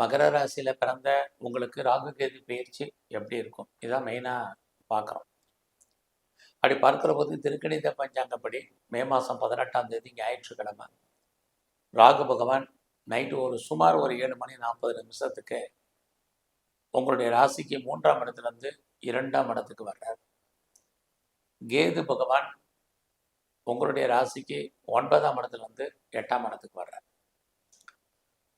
மகர ராசியில் பிறந்த உங்களுக்கு ராகு கேது பயிற்சி எப்படி இருக்கும்? இதான் மெயினாக பார்க்குறோம். அப்படி பார்க்குற போது திருக்கணித பஞ்சாங்கப்படி மே மாதம் பதினெட்டாம் தேதி ஞாயிற்றுக்கிழமை. ராகு பகவான் நைட்டு ஒரு சுமார் ஒரு ஏழு மணி நாற்பது நிமிஷத்துக்கு உங்களுடைய ராசிக்கு மூன்றாம் இடத்துலேருந்து இரண்டாம் இடத்துக்கு வர்றார். கேது பகவான் உங்களுடைய ராசிக்கு ஒன்பதாம் இடத்துலேருந்து எட்டாம் இடத்துக்கு வர்றார்.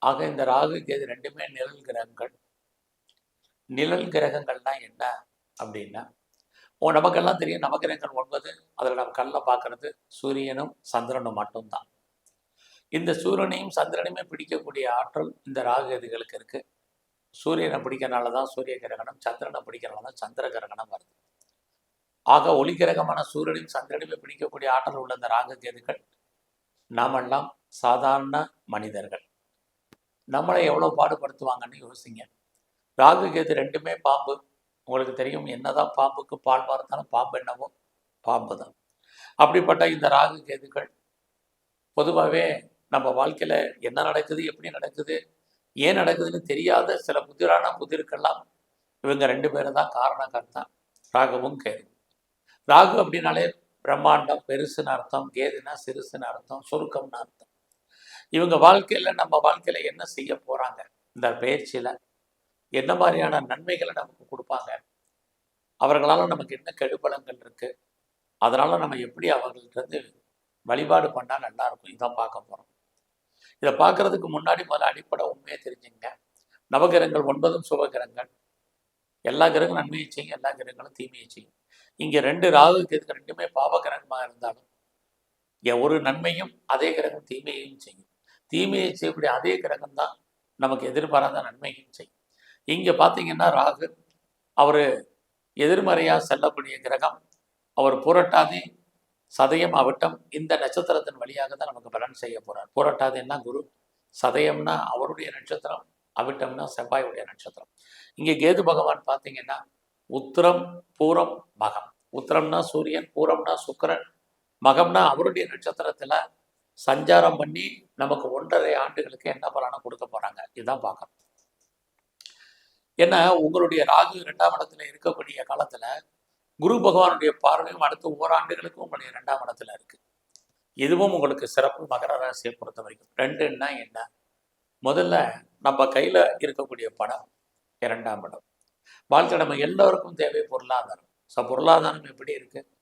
ஆக இந்த ராகு கேது ரெண்டுமே நிழல் கிரகங்கள். நிழல் கிரகங்கள்னா என்ன அப்படின்னா ஓ நமக்கெல்லாம் தெரியும் நவகிரகங்கள் ஒன்பது அதில் நம்ம கண்ணில் பார்க்கறது சூரியனும் சந்திரனும் மட்டும்தான். இந்த சூரியனையும் சந்திரனையுமே பிடிக்கக்கூடிய ஆற்றல் இந்த ராகு கேதுகளுக்கு இருக்கு. சூரியனை பிடிக்கிறனால தான் சூரிய கிரகணம் சந்திரனை பிடிக்கிறனால தான் சந்திர கிரகணம் வருது. ஆக ஒளி கிரகமான சூரியனையும் சந்திரனையுமே பிடிக்கக்கூடிய ஆற்றல் உள்ள இந்த ராகு கேதுகள் நாமெல்லாம் சாதாரண மனிதர்கள். நம்மளை எவ்வளோ பாடுபடுத்துவாங்கன்னு யோசிங்க. ராகு கேது ரெண்டுமே பாம்பு. உங்களுக்கு தெரியும் என்னதான் பாம்புக்கு பால் பார்த்தாலும் பாம்பு என்னவோ? பாம்பு தான். அப்படிப்பட்ட இந்த ராகு கேதுகள் பொதுவாகவே நம்ம வாழ்க்கையில் என்ன நடக்குது எப்படி நடக்குது ஏன் நடக்குதுன்னு தெரியாத சில புதிரான புதிருக்கெல்லாம் இவங்க ரெண்டு பேரும் தான் காரணக்கர்த்தா ராகுவும் கேது ராகு அப்படின்னாலே பிரம்மாண்டம் பெருசுன்னு அர்த்தம் கேதுனா சிறுசுன்னு அர்த்தம் சுருக்கம்னு அர்த்தம். இவங்க வாழ்க்கையில் நம்ம வாழ்க்கையில் என்ன செய்ய போகிறாங்க இந்த பயிற்சியில் என்ன மாதிரியான நன்மைகளை நமக்கு கொடுப்பாங்க? அவர்களால் நமக்கு என்ன கெடுபலங்கள் இருக்குது அதனால் நம்ம எப்படி அவர்கள்ட்டருந்து வழிபாடு பண்ணால் நல்லாயிருக்கும் இதான் பார்க்க போகிறோம் இதை பார்க்கறதுக்கு முன்னாடி முதல்ல அடிப்படை உண்மையை தெரிஞ்சுங்க நவகிரகங்கள் ஒன்பதும் சுபகிரகங்கள். எல்லா கிரகங்களும் நன்மையை செய்யும் எல்லா கிரகங்களும் தீமையை செய்யும். இங்கே ரெண்டு ராகு கேதுக்கு ரெண்டுமே பாவ கிரகமாக இருந்தாலும் ஒரு நன்மையும் அதே கிரகம் தீமையையும் செய்யும். தீமையை செய்யக்கூடிய அதே கிரகம் தான் நமக்கு எதிர்பாராத நன்மையும் செய்யும். இங்கே பார்த்தீங்கன்னா ராகு அவர் எதிர்மறையாக செல்லக்கூடிய கிரகம். அவர் புரட்டாதி சதயம் அவிட்டம் இந்த நட்சத்திரத்தின் வழியாக தான் நமக்கு பலன் செய்ய போறார். புரட்டாதின்னா குரு சதயம்னா அவருடைய நட்சத்திரம் அவிட்டம்னா செவ்வாயுடைய நட்சத்திரம். இங்கே கேது பகவான் பார்த்தீங்கன்னா உத்திரம் பூரம் மகம். உத்திரம்னா சூரியன் பூரம்னா சுக்கரன் மகம்னா அவருடைய நட்சத்திரத்துல சஞ்சாரம் பண்ணி நமக்கு ஒன்றரை ஆண்டுகளுக்கு என்ன பலனை கொடுக்க போறாங்க? இதுதான் பார்க்கணும். ஏன்னா உங்களுடைய ராகு இரண்டாம் இடத்துல இருக்கக்கூடிய காலத்துல குரு பகவானுடைய பார்வையும் அடுத்த ஓராண்டுகளுக்கும் உங்களுடைய இரண்டாம் இடத்துல இருக்கு. இதுவும் உங்களுக்கு சிறப்பு மகர ராசியை பொறுத்த வரைக்கும். ரெண்டுன்னா என்ன? முதல்ல நம்ம கையில இருக்கக்கூடிய படம் இரண்டாம் இடம். வாழ்க்கை நம்ம எல்லோருக்கும் தேவை பொருளாதாரம். ஸோ பொருளாதாரம் எப்படி இருக்கு?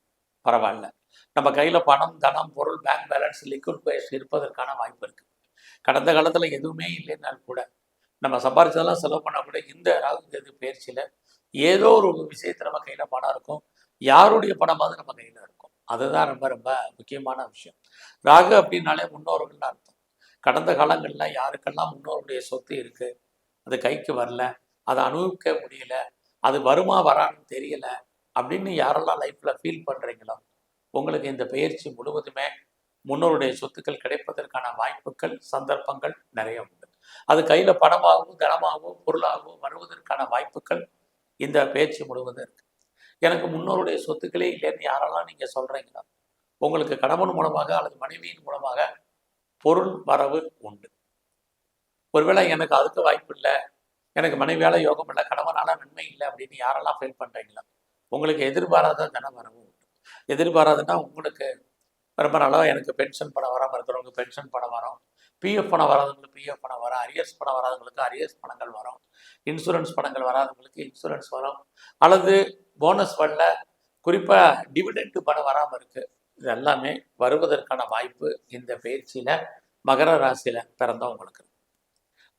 பரவாயில்ல. நம்ம கையில் பணம் தனம் பொருள் பேங்க் பேலன்ஸ் லிக்விட் பேஸ் இருப்பதற்கான வாய்ப்பு இருக்கு. கடந்த காலத்தில் எதுவுமே இல்லைன்னாலும் கூட நம்ம சம்பாரிச்சதெல்லாம் செலவு பண்ண கூட இந்த ராகுங்கிறது பயிற்சியில் ஏதோ ஒரு விஷயத்தில் நம்ம கையில் பணம் இருக்கும். யாருடைய பணமாவது நம்ம கையில் இருக்கும். அதுதான் ரொம்ப ரொம்ப முக்கியமான விஷயம். ராகு அப்படின்னாலே முன்னோர்கள்னு அர்த்தம். கடந்த காலங்களில் யாருக்கெல்லாம் முன்னோருடைய சொத்து இருக்கு அது கைக்கு வரல அதை அனுபவிக்க முடியல அது வருமா வரான்னு தெரியலை அப்படின்னு யாரெல்லாம் லைஃப்பில் ஃபீல் பண்ணுறீங்களோ உங்களுக்கு இந்த பயிற்சி முழுவதுமே முன்னோருடைய சொத்துக்கள் கிடைப்பதற்கான வாய்ப்புகள் சந்தர்ப்பங்கள் நிறைய உண்டு. அது கையில் பணமாகவும் தனமாகவும் பொருளாகவும் வருவதற்கான வாய்ப்புகள் இந்த பயிற்சி முழுவதும் இருக்குது எனக்கு முன்னோருடைய சொத்துக்களே இல்லைன்னு யாரெல்லாம் நீங்கள் சொல்கிறீங்களோ உங்களுக்கு கணவன் மூலமாக அல்லது மனைவியின் மூலமாக பொருள் வரவு உண்டு. ஒருவேளை எனக்கு அதுக்கு வாய்ப்பு இல்லை எனக்கு மனைவியால் யோகம் இல்லை கணவனால நன்மை இல்லை அப்படின்னு யாரெல்லாம் ஃபீல் பண்ணுறீங்களா உங்களுக்கு எதிர்பாராத தன வரவும் உண்டு. எதிர்பாராதுன்னா உங்களுக்கு ரொம்ப நாளாக எனக்கு பென்ஷன் பணம் வராமல் இருக்கிறவங்க பென்ஷன் பணம் வரும். பிஎஃப் பணம் வராதவங்களுக்கு பிஎஃப் பணம் வரும். அரியர்ஸ் பணம் வராதவங்களுக்கு அரியர்ஸ் பணங்கள் வரும். இன்சூரன்ஸ் பணங்கள் வராதவங்களுக்கு இன்சூரன்ஸ் வரும். அல்லது போனஸ் வரல குறிப்பாக டிவிடெண்ட் பணம் வராமல் இருக்குது இது எல்லாமே வருவதற்கான வாய்ப்பு இந்த பயிற்சியில் மகர ராசியில் பிறந்தவங்களுக்கு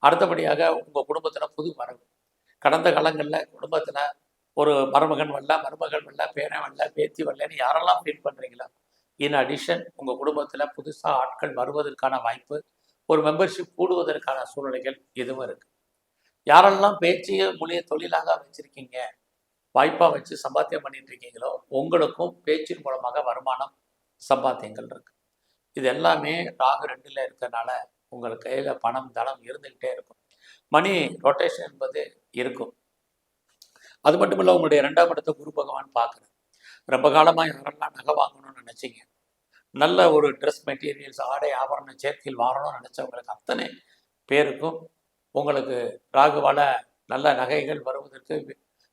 அடுத்தபடியாக உங்கள் குடும்பத்தில் புது வரவு. கடந்த காலங்களில் குடும்பத்தில் ஒரு மருமகன் வரல மருமகள் வரல பேரன் வரல பேத்தி வரலன்னு யாரெல்லாம் ஃபீல் பண்ணுறீங்களா இன் அடிஷன் உங்கள் குடும்பத்தில் புதுசாக ஆட்கள் வருவதற்கான வாய்ப்பு ஒரு மெம்பர்ஷிப் கூடுவதற்கான சூழ்நிலைகள் இதுவும் இருக்குது யாரெல்லாம் பேச்சையே மொழியை தொழிலாக வச்சுருக்கீங்க வாய்ப்பாக வச்சு சம்பாத்தியம் பண்ணிட்டு இருக்கீங்களோ உங்களுக்கும் பேச்சின் மூலமாக வருமானம் சம்பாத்தியங்கள் இருக்குது இது எல்லாமே ராகு ரெண்டில் இருக்கிறனால உங்கள் கையில் பணம் தனம் இருந்துக்கிட்டே இருக்கும். மணி ரொட்டேஷன் என்பது இருக்கும். அது மட்டும் இல்லை உங்களுடைய ரெண்டாம் இடத்தை குரு பகவான் பார்க்குறேன் ரொம்ப காலமாக யாரெல்லாம் நகை வாங்கணும்னு நினச்சிங்க? நல்ல ஒரு ட்ரெஸ் மெட்டீரியல்ஸ் ஆடை ஆபரண சேர்க்கையில் வாங்கணும்னு நினச்சவங்களுக்கு அத்தனை பேருக்கும் உங்களுக்கு ராகுவால நல்ல நகைகள் வருவதற்கு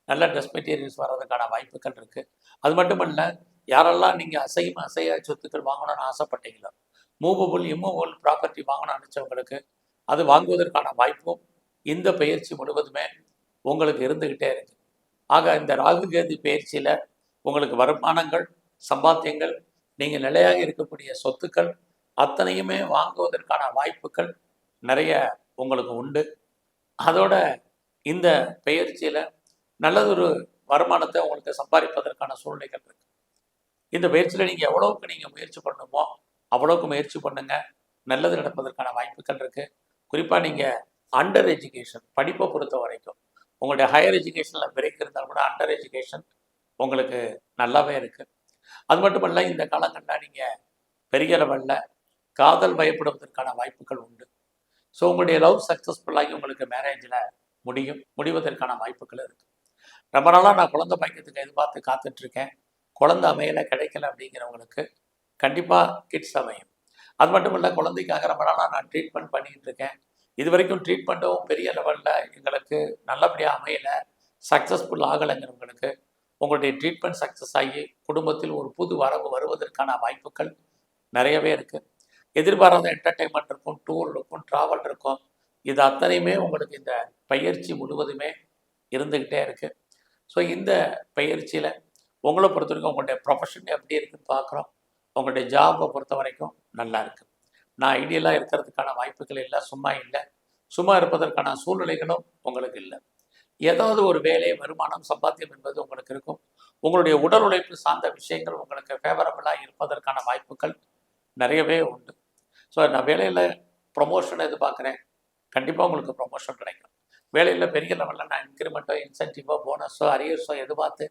நல்ல ட்ரெஸ் மெட்டீரியல்ஸ் வர்றதுக்கான வாய்ப்புகள் இருக்குது அது மட்டுமல்ல யாரெல்லாம் நீங்கள் அசையும் அசையா சொத்துக்கள் வாங்கணும்னு ஆசைப்பட்டீங்களோ மூவபுள் இம்மூவபுள் ப்ராப்பர்ட்டி வாங்கணும்னு நினச்சவங்களுக்கு அது வாங்குவதற்கான வாய்ப்பும் இந்த பயிற்சி முழுவதுமே உங்களுக்கு இருந்துக்கிட்டே இருக்குது ஆக இந்த ராகு கேது பயிற்சியில் உங்களுக்கு வருமானங்கள் சம்பாத்தியங்கள் நீங்கள் நிலையாக இருக்கக்கூடிய சொத்துக்கள் அத்தனையுமே வாங்குவதற்கான வாய்ப்புகள் நிறைய உங்களுக்கு உண்டு. அதோட இந்த பயிற்சியில் நல்லதொரு வருமானத்தை உங்களுக்கு சம்பாதிப்பதற்கான சூழ்நிலைகள் இருக்கு. இந்த பயிற்சியில் நீங்கள் எவ்வளவுக்கு நீங்கள் முயற்சி பண்ணணுமோ அவ்வளோவுக்கு முயற்சி பண்ணுங்கள் நல்லது நடப்பதற்கான வாய்ப்புகள் இருக்குது குறிப்பாக நீங்கள் அண்டர் எஜுகேஷன் படிப்பை பொறுத்த வரைக்கும் உங்களுடைய ஹையர் எஜுகேஷனில் பிரேக் இருந்தால் கூட அண்டர் எஜுகேஷன் உங்களுக்கு நல்லாவே இருக்குது அது மட்டும் இல்லை இந்த காலங்களில் நீங்கள் பெரிய லெவலில் காதல் பயப்படுவதற்கான வாய்ப்புகள் உண்டு. ஸோ உங்களுடைய லவ் சக்ஸஸ்ஃபுல்லாகி உங்களுக்கு மேரேஜில் முடியும் முடிவதற்கான வாய்ப்புகள் இருக்குது ரொம்ப நாளாக நான் குழந்தை பாய்க்கிறதுக்கு எதிர்பார்த்து காத்துட்ருக்கேன். குழந்தை அமையல கிடைக்கல அப்படிங்கிறவங்களுக்கு கண்டிப்பாக கிட்ஸ் அமையும். அது மட்டும் இல்லை குழந்தைக்காக ரொம்ப நாளாக நான் ட்ரீட்மெண்ட் பண்ணிட்டு இருக்கேன் இது வரைக்கும் ட்ரீட்மெண்ட்டும் பெரிய லெவலில் எங்களுக்கு நல்லபடியாக அமையலை. சக்ஸஸ்ஃபுல் ஆகலைங்கிறவங்களுக்கு உங்களுடைய ட்ரீட்மெண்ட் சக்ஸஸ் ஆகி குடும்பத்தில் ஒரு புது வரவு வருவதற்கான வாய்ப்புகள் நிறையவே இருக்குது எதிர்பாராத என்டர்டெயின்மெண்ட் இருக்கும் டூர் இருக்கும் ட்ராவல் இருக்கும். இது அத்தனையுமே உங்களுக்கு இந்த பயிற்சி முழுவதுமே இருந்துக்கிட்டே இருக்குது ஸோ இந்த பயிற்சியில் உங்களை பொறுத்த வரைக்கும் உங்களுடைய ப்ரொஃபஷன் எப்படி இருக்குன்னு பார்க்குறோம். உங்களுடைய ஜாபை பொறுத்த வரைக்கும் நல்லா இருக்குது நான் ஐடியலாக இருக்கிறதுக்கான வாய்ப்புகள் இல்லை சும்மா இல்லை. சும்மா இருப்பதற்கான சூழ்நிலைகளும் உங்களுக்கு இல்லை. ஏதாவது ஒரு வேலை வருமானம் சம்பாத்தியம் என்பது உங்களுக்கு இருக்கும். உங்களுடைய உடல் உழைப்பு சார்ந்த விஷயங்கள் உங்களுக்கு ஃபேவரபிளாக இருப்பதற்கான வாய்ப்புகள் நிறையவே உண்டு. ஸோ நான் வேலையில் ப்ரொமோஷன் எதிர்பார்க்குறேன். கண்டிப்பாக உங்களுக்கு ப்ரொமோஷன் கிடைக்கும். வேலையில் பெரிய லெவலில் நான் இன்க்ரிமெண்ட்டோ இன்சென்டிவோ போனஸோ அரியர்ஸோ எதிர்பார்த்து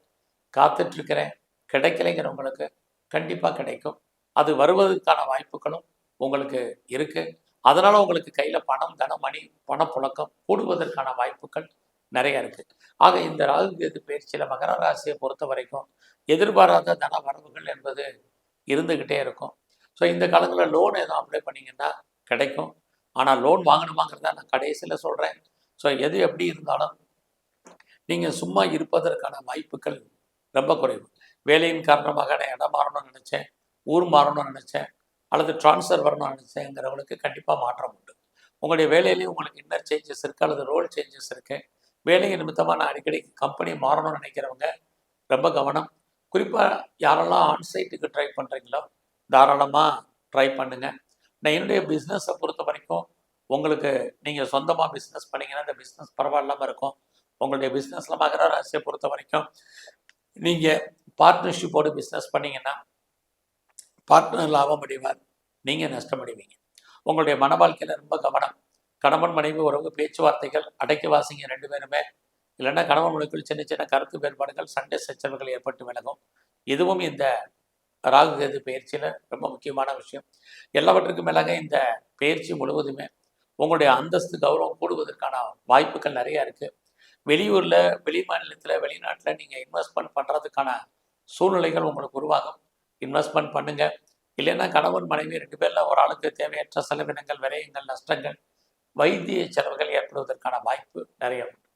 காத்துட்ருக்கிறேன் கிடைக்கலைங்கிறவங்களுக்கு கண்டிப்பாக கிடைக்கும். அது வருவதற்கான வாய்ப்புகளும் உங்களுக்கு இருக்குது அதனால் உங்களுக்கு கையில் பணம் தன மணி பணப்புழக்கம் கூடுவதற்கான வாய்ப்புகள் நிறைய இருக்குது ஆக இந்த ராகு கேது பயிற்சியில் மகர ராசியை பொறுத்த வரைக்கும் எதிர்பாராத தன வரவுகள் என்பது இருந்துக்கிட்டே இருக்கும். ஸோ இந்த காலங்களில் லோன் எதுவும் அப்ளை பண்ணிங்கன்னா கிடைக்கும். ஆனால் லோன் வாங்கணுமாங்கிறத நான் கடைசியில் சொல்கிறேன் ஸோ எது எப்படி இருந்தாலும் நீங்கள் சும்மா இருப்பதற்கான வாய்ப்புகள் ரொம்ப குறைவு. வேலையின் காரணமாக நான் இடம் மாறணும்னு நினச்சேன் ஊர் மாறணும்னு நினச்சேன் அல்லது ட்ரான்ஸ்ஃபர் வரணும்னு நினச்சேங்கிறவங்களுக்கு கண்டிப்பாக மாற்றம் உண்டு. உங்களுடைய வேலையிலேயே உங்களுக்கு இன்னர் சேஞ்சஸ் இருக்குது அல்லது ரோல் சேஞ்சஸ் இருக்குது வேலையை நிமித்தமாக நான் அடிக்கடி கம்பெனி மாறணும்னு நினைக்கிறவங்க ரொம்ப கவனம். குறிப்பாக யாரெல்லாம் ஆன்சைட்டுக்கு ட்ரை பண்ணுறீங்களோ தாராளமாக ட்ரை பண்ணுங்கள் நான் என்னுடைய பிஸ்னஸை பொறுத்த வரைக்கும் உங்களுக்கு நீங்கள் சொந்தமாக பிஸ்னஸ் பண்ணீங்கன்னா இந்த பிஸ்னஸ் பரவாயில்லாமல் இருக்கும். உங்களுடைய பிஸ்னஸில் மகர ராசியை பொறுத்த வரைக்கும் நீங்கள் பார்ட்னர்ஷிப்போடு பிஸ்னஸ் பண்ணீங்கன்னா பார்ட்னர் லாபம் அடைவார். நீங்கள் நஷ்டமடைவீங்க. உங்களுடைய மன வாழ்க்கையில் ரொம்ப கவனம். கணவன் மனைவி உறவு பேச்சுவார்த்தைகள் அடைக்க வாசிங்க ரெண்டு பேருமே. இல்லைன்னா கணவன் மனைவிக்குள் சின்ன சின்ன கருத்து வேறுபாடுகள் சண்டை சச்சரவுகள் ஏற்பட்டு விலகும். இதுவும் இந்த ராகு கேது பயிற்சியில் ரொம்ப முக்கியமான விஷயம். எல்லாவற்றுக்கும் மேலாக இந்த பயிற்சி முழுவதுமே உங்களுடைய அந்தஸ்து கௌரவம் கூடுவதற்கான வாய்ப்புகள் நிறைய இருக்குது வெளியூரில் வெளி மாநிலத்தில் வெளிநாட்டில் நீங்கள் இன்வெஸ்ட்மெண்ட் பண்ணுறதுக்கான சூழ்நிலைகள் உங்களுக்கு உருவாகும். இன்வெஸ்ட்மெண்ட் பண்ணுங்கள் இல்லைன்னா கணவன் மனைவி ரெண்டு பேரில் ஒரு ஆளுக்கு தேவையற்ற செலவினங்கள் விரயங்கள் நஷ்டங்கள் வைத்திய செலவுகள் ஏற்படுவதற்கான வாய்ப்பு நிறைய உண்டு.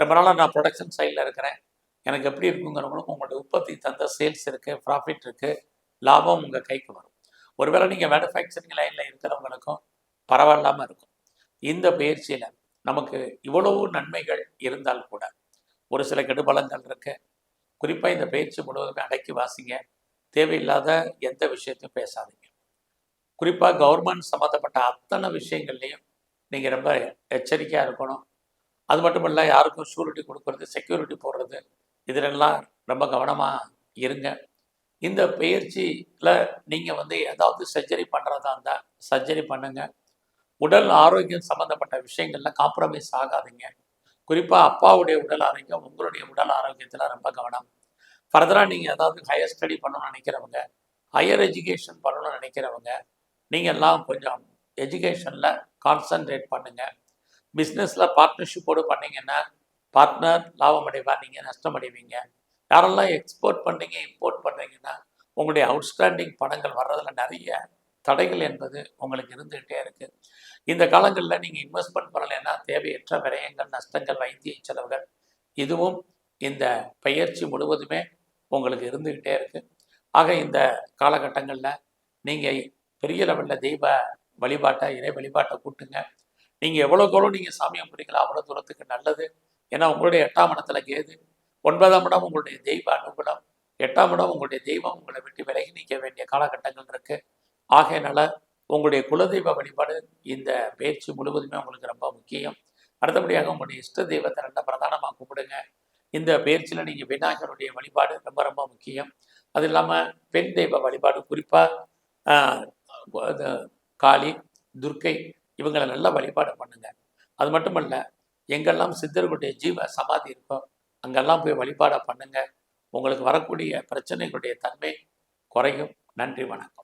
ரொம்ப நாளாக நான் ப்ரொடக்ஷன் சைடில் இருக்கிறேன். எனக்கு எப்படி இருக்குங்கிறவங்களுக்கும் உங்களுடைய உற்பத்தி தந்த சேல்ஸ் இருக்குது ப்ராஃபிட் இருக்குது லாபம் உங்கள் கைக்கு வரும். ஒருவேளை நீங்கள் மேனுஃபேக்சரிங் லைனில் இருக்கிறவங்களுக்கும் பரவாயில்லாமல் இருக்கும். இந்த பயிற்சியில் நமக்கு இவ்வளவு நன்மைகள் இருந்தால் கூட ஒரு சில கெடுபலங்கள் இருக்குது குறிப்பாக இந்த பயிற்சி முழுவதுமே அடக்கி வாசிங்க. தேவையில்லாத எந்த விஷயத்தையும் பேசாதீங்க. குறிப்பாக கவர்மெண்ட் சம்மந்தப்பட்ட அத்தனை விஷயங்கள்லையும் நீங்கள் ரொம்ப எச்சரிக்கையாக இருக்கணும். அது மட்டும் இல்லை யாருக்கும் ஷூரிட்டி கொடுக்கறது செக்யூரிட்டி போடுறது இதிலெல்லாம் ரொம்ப கவனமாக இருங்க. இந்த பயிற்சியில் நீங்கள் வந்து ஏதாவது சர்ஜரி பண்ணுறதா இருந்தால் சர்ஜரி பண்ணுங்கள் உடல் ஆரோக்கியம் சம்மந்தப்பட்ட விஷயங்கள்ல காம்ப்ரமைஸ் ஆகாதீங்க. குறிப்பாக அப்பாவுடைய உடல் ஆரோக்கியம் உங்களுடைய உடல் ஆரோக்கியத்தில் ரொம்ப கவனம். ஃபர்தராக நீங்கள் ஏதாவது ஹையர் ஸ்டடி பண்ணணும்னு நினைக்கிறவங்க ஹையர் எஜுகேஷன் பண்ணணும்னு நினைக்கிறவங்க நீங்கள் எல்லாம் கொஞ்சம் எஜுகேஷனில் கான்சன்ட்ரேட் பண்ணுங்கள் பிஸ்னஸில் பார்ட்னர்ஷிப்போடு பண்ணிங்கன்னா பார்ட்னர் லாபம் அடைவா நீங்கள் நஷ்டம் அடைவீங்க. யாரெல்லாம் எக்ஸ்போர்ட் பண்ணுறீங்க இம்போர்ட் பண்ணுறீங்கன்னா உங்களுடைய அவுட்ஸ்டாண்டிங் பணங்கள் வர்றதில் நிறைய தடைகள் என்பது உங்களுக்கு இருந்துகிட்டே இருக்குது இந்த காலங்களில் நீங்கள் இன்வெஸ்ட்மெண்ட் பண்ணலைன்னா தேவையற்ற விரயங்கள் நஷ்டங்கள் வைத்திய செலவுகள் இதுவும் இந்த பயிற்சி முழுவதுமே உங்களுக்கு இருந்துக்கிட்டே இருக்கு. ஆக இந்த காலகட்டங்களில் நீங்கள் பெரிய லெவலில் தெய்வ வழிபாட்டை இறை வழிபாட்டை கூட்டுங்க. நீங்கள் எவ்வளோக்கு எவ்வளோ நீங்கள் சாமி கும்பிடுங்களோ அவ்வளோ தூரத்துக்கு நல்லது. ஏன்னா உங்களுடைய எட்டாம் இடத்துல கேது. ஒன்பதாம் இடம் உங்களுடைய தெய்வ அனுகூலம். எட்டாம் இடம் உங்களுடைய தெய்வம் உங்களை விட்டு விலகி நிற்க வேண்டிய காலகட்டங்கள் இருக்குது ஆகையினால உங்களுடைய குலதெய்வ வழிபாடு இந்த பயிற்சி முழுவதுமே உங்களுக்கு ரொம்ப முக்கியம். அடுத்தபடியாக உங்களுடைய இஷ்ட தெய்வத்தை ரெண்ட பிரதானமாக கும்பிடுங்க. இந்த பயிற்சியில் நீங்கள் விநாயகருடைய வழிபாடு ரொம்ப ரொம்ப முக்கியம். அது இல்லாமல் பெண் தெய்வ வழிபாடு குறிப்பாக காளி துர்க்கை இவங்களை நல்லா வழிபாடு பண்ணுங்க. அது மட்டும் இல்லை எங்கெல்லாம் சித்தர்களுடைய ஜீவ சமாதி இருக்கோ அங்கெல்லாம் போய் வழிபாடை பண்ணுங்க. உங்களுக்கு வரக்கூடிய பிரச்சனைகளுடைய தன்மை குறையும். நன்றி வணக்கம்.